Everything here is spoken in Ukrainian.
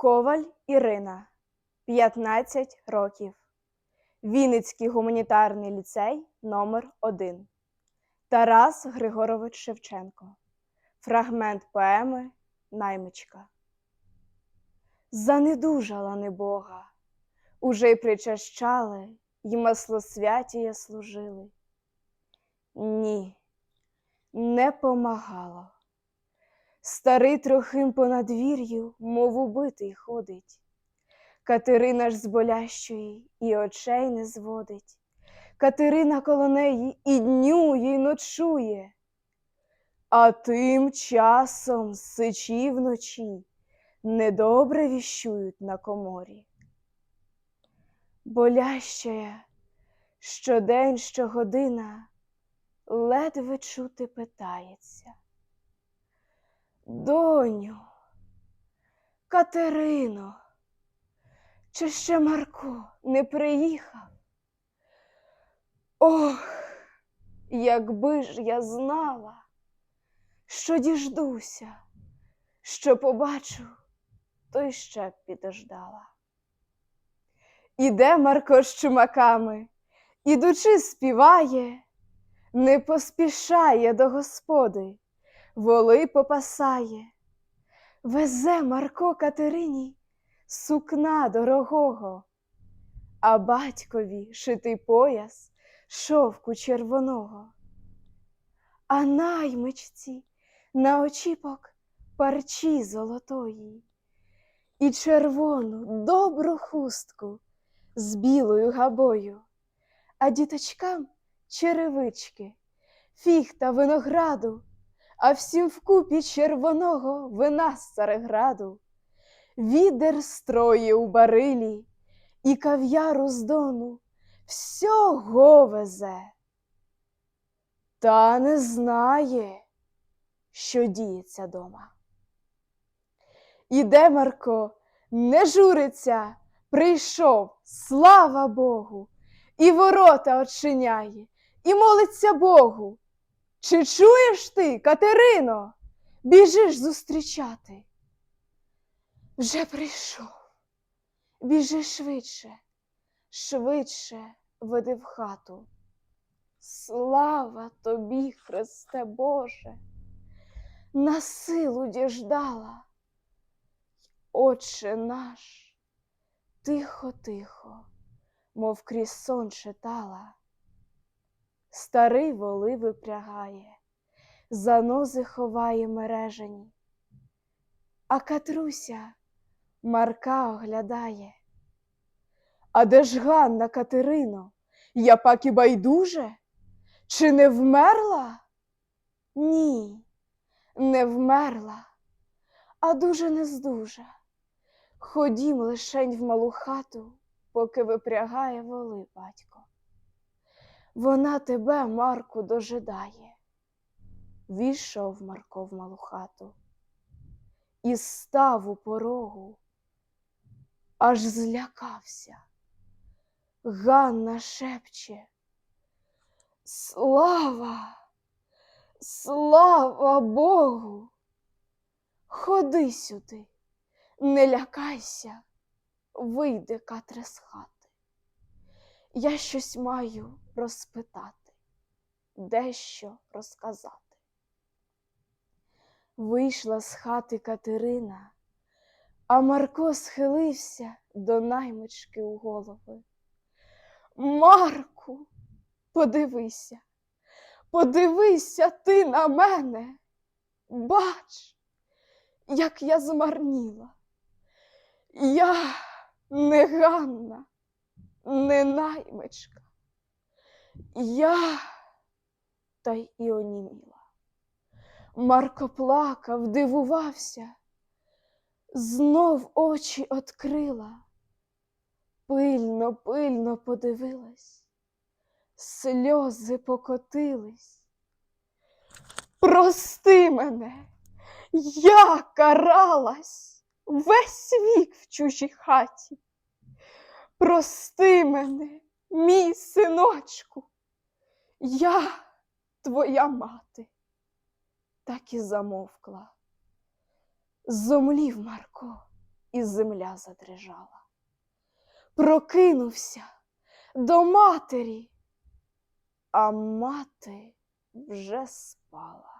Коваль Ірина, 15 років. Вінницький гуманітарний ліцей номер 1 Тарас Григорович Шевченко. Фрагмент поеми Наймичка. Занедужала небога, уже й причащали, й маслосвятія служили. Ні, не помагало. Старий трохим по надвір'ю, мов убитий ходить. Катерина ж з болящої і очей не зводить. Катерина коло неї і днює, і ночує. А тим часом сичі вночі недобре віщують на коморі. Болящая щодень, щогодина ледве чути питається. Доню, Катерино, чи ще Марко не приїхав? Ох, якби ж я знала, що діждуся, що побачу, то й ще б підождала. Іде Марко з чумаками, ідучи, співає, не поспішає до господи воли попасає, везе Марко Катерині сукна дорогого, а батькові шитий пояс шовку червоного, а наймичці на очіпок парчі золотої. І червону добру хустку з білою габою, а діточкам черевички, фіхта винограду а всім вкупі червоного вина з цареграду, відер строє у барилі і кав'яру з дону всього везе. Та не знає, що діється дома. Іде Марко, не журиться, прийшов, слава Богу, і ворота очиняє, і молиться Богу. Чи чуєш ти, Катерино? Біжиш зустрічати? Вже прийшов. Біжи швидше, швидше веди в хату. Слава тобі, Христе Боже, на силу діждала. Отче наш, тихо-тихо, мов крізь сон читала. Старий воли випрягає, занози ховає мережені, а Катруся Марка оглядає. А де ж Ганна Катерино? Я пак і байдуже? Чи не вмерла? Ні, не вмерла, а дуже не здужа. Ходім лишень в малу хату, поки випрягає воли батько. Вона тебе, Марку, дожидає. Війшов Марко в малу хату і став у порогу, аж злякався. Ганна шепче. Слава, слава Богу. Ходи сюди, не лякайся, вийди Катре з хати. Я щось маю розпитати, дещо розказати. Вийшла з хати Катерина, а Марко схилився до наймички у голови. Марку, подивися, подивися ти на мене. Бач, як я змарніла. Я не Ганна не наймичка. Я та й і оніміла. Марко плакав, дивувався, знов очі открила, пильно, пильно подивилась, сльози покотились. Прости мене, я каралась весь вік в чужій хаті. Прости мене, мій синочку, я твоя мати. Так і замовкла. Зомлів Марко, і земля задрижала. Прокинувся до матері, а мати вже спала.